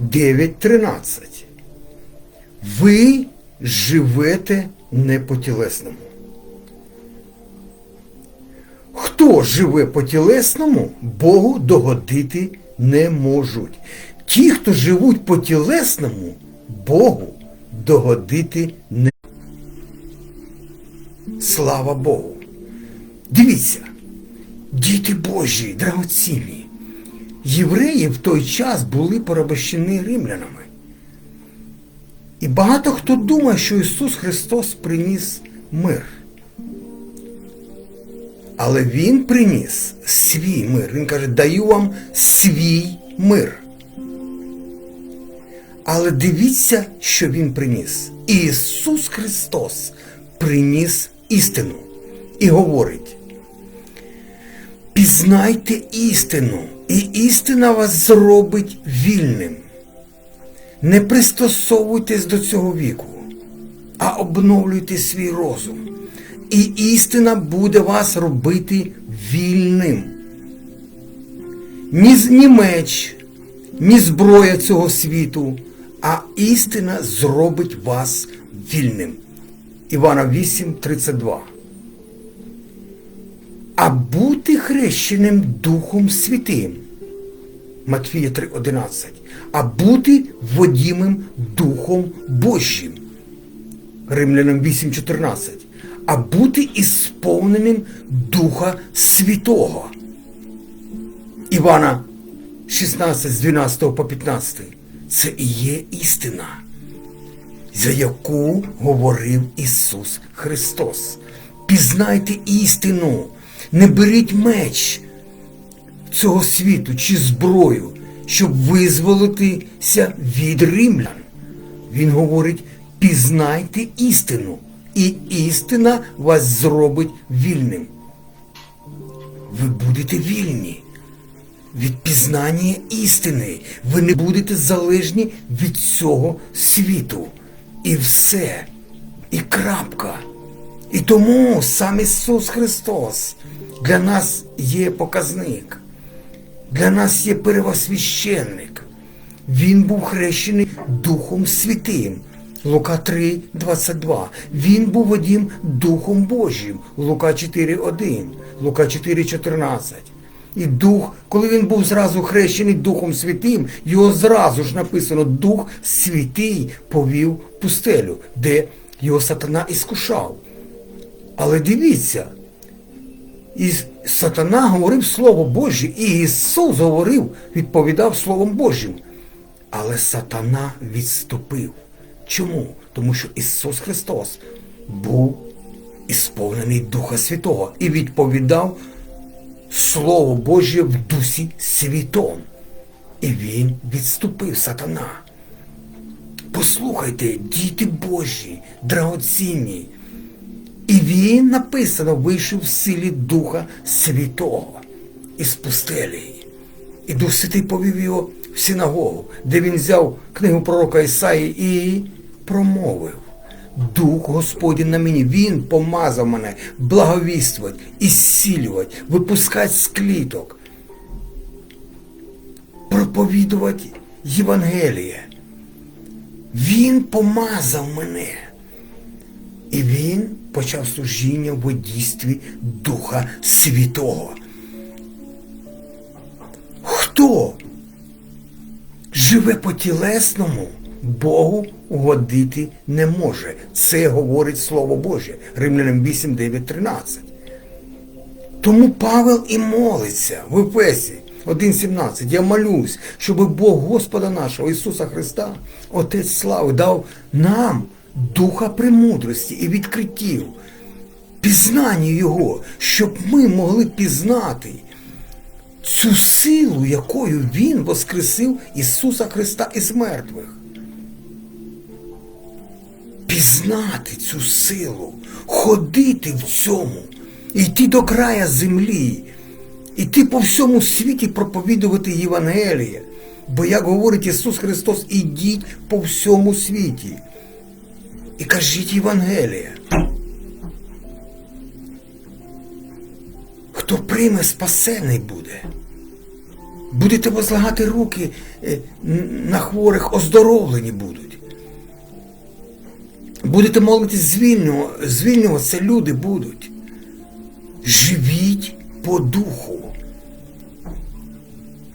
9.13. Ви живете не по тілесному. Хто живе по тілесному, Богу догодити не можуть. Ті, хто живуть по тілесному, Богу догодити не Слава Богу. Дивіться, діти Божі, драгоцінні. Євреї в той час були порабощені римлянами. І багато хто думає, що Ісус Христос приніс мир. Але Він приніс свій мир. Він каже, даю вам свій мир. Але дивіться, що Він приніс. Ісус Христос приніс істину і говорить: пізнайте істину, і істина вас зробить вільним. Не пристосовуйтесь до цього віку, а обновлюйте свій розум. І істина буде вас робити вільним. Ні, ні меч, ні зброя цього світу, а істина зробить вас вільним. Івана 8, 32. А бути хрещеним Духом Святим. Матфія 3,11. А бути водімим Духом Божим. Римлянам 8,14. А бути ісповненим Духа Святого. Івана 16 з 12 по 15. Це і є істина, за яку говорив Ісус Христос. Пізнайте істину, не беріть меч цього світу чи зброю, щоб визволитися від римлян. Він говорить, пізнайте істину, і істина вас зробить вільним. Ви будете вільні від пізнання істини. Ви не будете залежні від цього світу. І все. І крапка. І тому сам Ісус Христос для нас є показник. Для нас є первосвященник. Він був хрещений Духом Святим. Лука 3, 22. Він був одім Духом Божим. Лука 4, 1. Лука 4, 14. І Дух, коли він був зразу хрещений Духом Святим, його зразу ж написано Дух Святий повів пустелю, де його сатана іскушав. Але дивіться, і сатана говорив Слово Боже, і Ісус говорив, відповідав Словом Божим. Але сатана відступив. Чому? Тому що Ісус Христос був ісповнений Духа Святого і відповідав Слово Боже в Дусі Святом. І він відступив сатана. Послухайте, діти Божі, драгоцінні. І він написано вийшов в силі Духа Святого із пустелі. І Дух Святий повів його в синагогу, де він взяв книгу пророка Ісаї і промовив. Дух Господень на мені, Він помазав мене благовіствувати, ісцілювати, випускати з кліток, проповідувати Євангеліє. Він помазав мене. І він почав служіння в водійстві Духа Святого. Хто живе по тілесному, Богу угодити не може. Це говорить Слово Боже. Римлянам 8, 9, 13. Тому Павел і молиться в Ефесі 1.17. Я молюсь, щоб Бог Господа нашого Ісуса Христа, Отець слави, дав нам духа премудрості і відкриттів, пізнання Його, щоб ми могли пізнати цю силу, якою Він воскресив Ісуса Христа із мертвих. Пізнати цю силу, ходити в цьому, йти до края землі, іти по всьому світі проповідувати Євангеліє. Бо, як говорить Ісус Христос, ідіть по всьому світі і кажіть Євангеліє. Хто прийме спасений буде. Будете возлагати руки е, на хворих, оздоровлені будуть. Будете молитись звільнювати, звільнюватися люди будуть. Живіть по духу.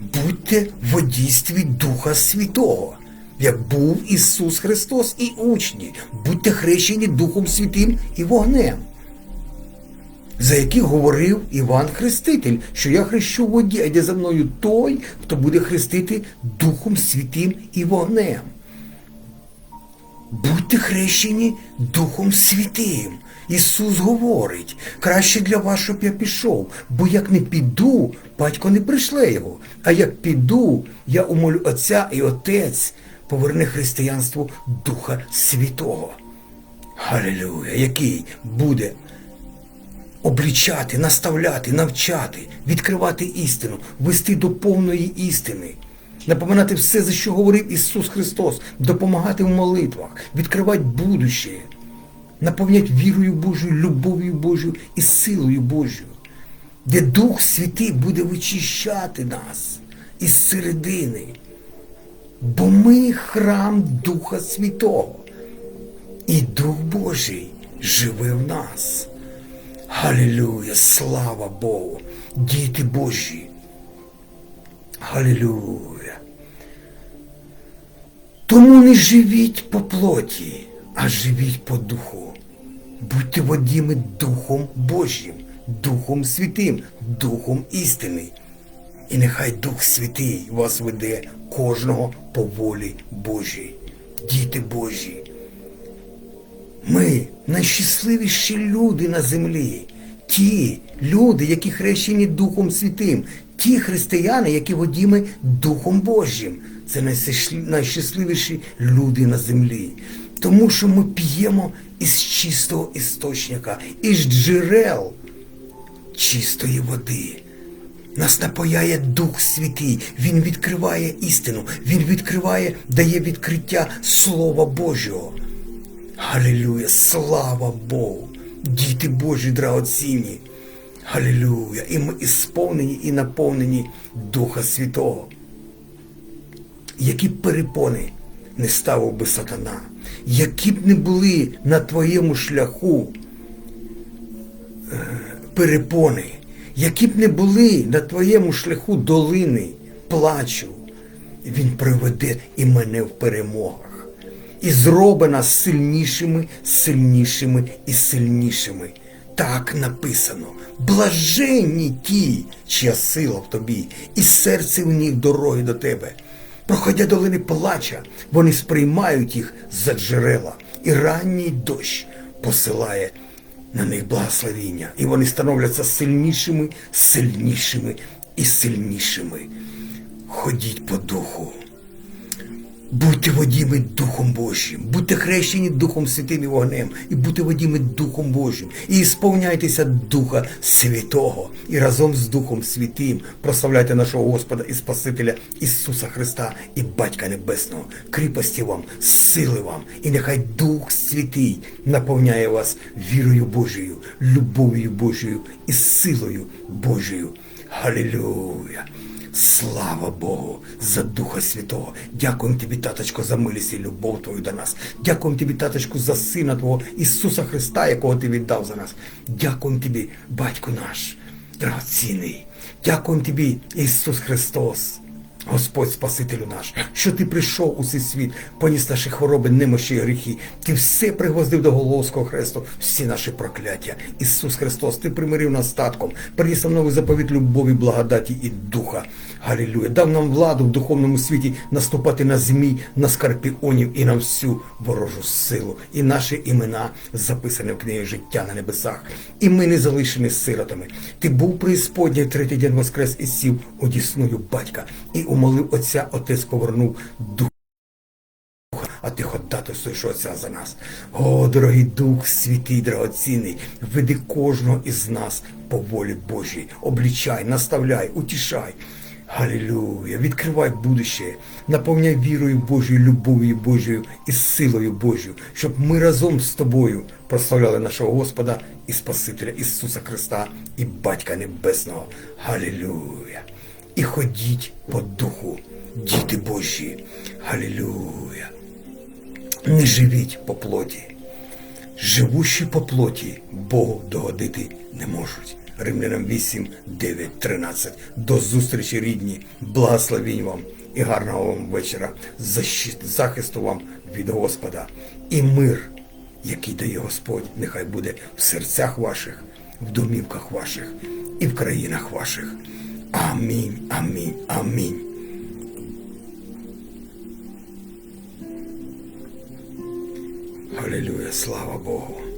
Будьте в водійстві Духа Святого, як був Ісус Христос і учні. Будьте хрещені Духом Святим і вогнем, за яких говорив Іван Хреститель, що я хрещу воді, а йде за мною той, хто буде хрестити Духом Святим і вогнем. Будьте хрещені Духом Святим. Ісус говорить, краще для вас, щоб я пішов, бо як не піду, батько не пришле його. А як піду, я умолю Отця і Отець поверне християнству Духа Святого. Галилюя, який буде облічати, наставляти, навчати, відкривати істину, вести до повної істини, напоминати все, за що говорив Ісус Христос, допомагати в молитвах, відкривати будуще, наповняти вірою Божою, любов'ю Божою і силою Божою, де Дух Святий буде вичищати нас із середини. Бо ми храм Духа Святого. І Дух Божий живе в нас. Галілюя, слава Богу, діти Божі. Галілюя. Тому не живіть по плоті, а живіть по духу. Будьте водіми Духом Божим, Духом Святим, Духом істини. І нехай Дух Святий вас веде кожного по волі Божій. Діти Божі. Ми найщасливіші люди на землі. Ті люди, які хрещені Духом Святим, ті християни, які водіми Духом Божим. Це найщасливіші люди на землі. Тому що ми п'ємо із чистого істочника, із джерел чистої води. Нас напояє Дух Святий, Він відкриває істину, Він відкриває, дає відкриття Слова Божого. Галілюя, слава Богу! Діти Божі драгоцінні. Галілюя! І ми ісповнені і наповнені Духа Святого. Які перепони не ставив би сатана, які б не були на твоєму шляху е, перепони, які б не були на твоєму шляху долини, плачу, він приведе і мене в перемогах. І зробить нас сильнішими, сильнішими і сильнішими. Так написано. Блаженні ті, чия сила в тобі, і серце в них дороги до тебе. Проходя долини плача, вони сприймають їх за джерела, і ранній дощ посилає на них благословіння, і вони становляться сильнішими, сильнішими і сильнішими. Ходіть по духу. Будьте водіми Духом Божим, будьте хрещені Духом Святим і вогнем, і будьте водіми Духом Божим, і сповняйтеся Духа Святого, і разом з Духом Святим прославляйте нашого Господа і Спасителя Ісуса Христа і Батька Небесного, кріпості вам, сили вам, і нехай Дух Святий наповняє вас вірою Божою, любов'ю Божою і силою Божою. Халілюя! Слава Богу за Духа Святого. Дякуємо тобі, таточко, за милість і любов твою до нас. Дякуємо тобі, таточку, за Сина Твого Ісуса Христа, якого ти віддав за нас. Дякуємо тобі, батько наш, драгоцінний. Дякуємо тобі, Ісус Христос. Господь Спасителю наш, що ти прийшов у цей світ, поніс наші хвороби, немощі і гріхи. Ти все пригвоздив до Головського хресту, всі наші прокляття. Ісус Христос, ти примирив нас статком, приніс нам новий заповіт любові, благодаті і духа. Галілюя. Дав нам владу в духовному світі наступати на змій, на скорпіонів і на всю ворожу силу. І наші імена записані в книгі життя на небесах. І ми не залишені сиротами. Ти був преісподній третій день воскрес і сів одісною батька. І умолив Отця, Отець повернув дух. А ти ходатайствуєш Отця за нас. О, дорогий Дух, святий, драгоцінний, веди кожного із нас по волі Божій. Облічай, наставляй, утішай. Галілюя, відкривай будуще, наповняй вірою Божою, любов'ю Божою і силою Божою, щоб ми разом з тобою прославляли нашого Господа і Спасителя Ісуса Христа і Батька Небесного. Галілюя. і ходіть по духу, діти Божі. Галілюя. Не живіть по плоті. Живущі по плоті Богу догодити не можуть. Римлянам 8, 9, 13. До зустрічі, рідні, благословінь вам і гарного вам вечора, защит, захисту вам від Господа і мир, який дає Господь, нехай буде в серцях ваших, в домівках ваших і в країнах ваших. Амінь, амінь, амінь. Аллилуйя, слава Богу.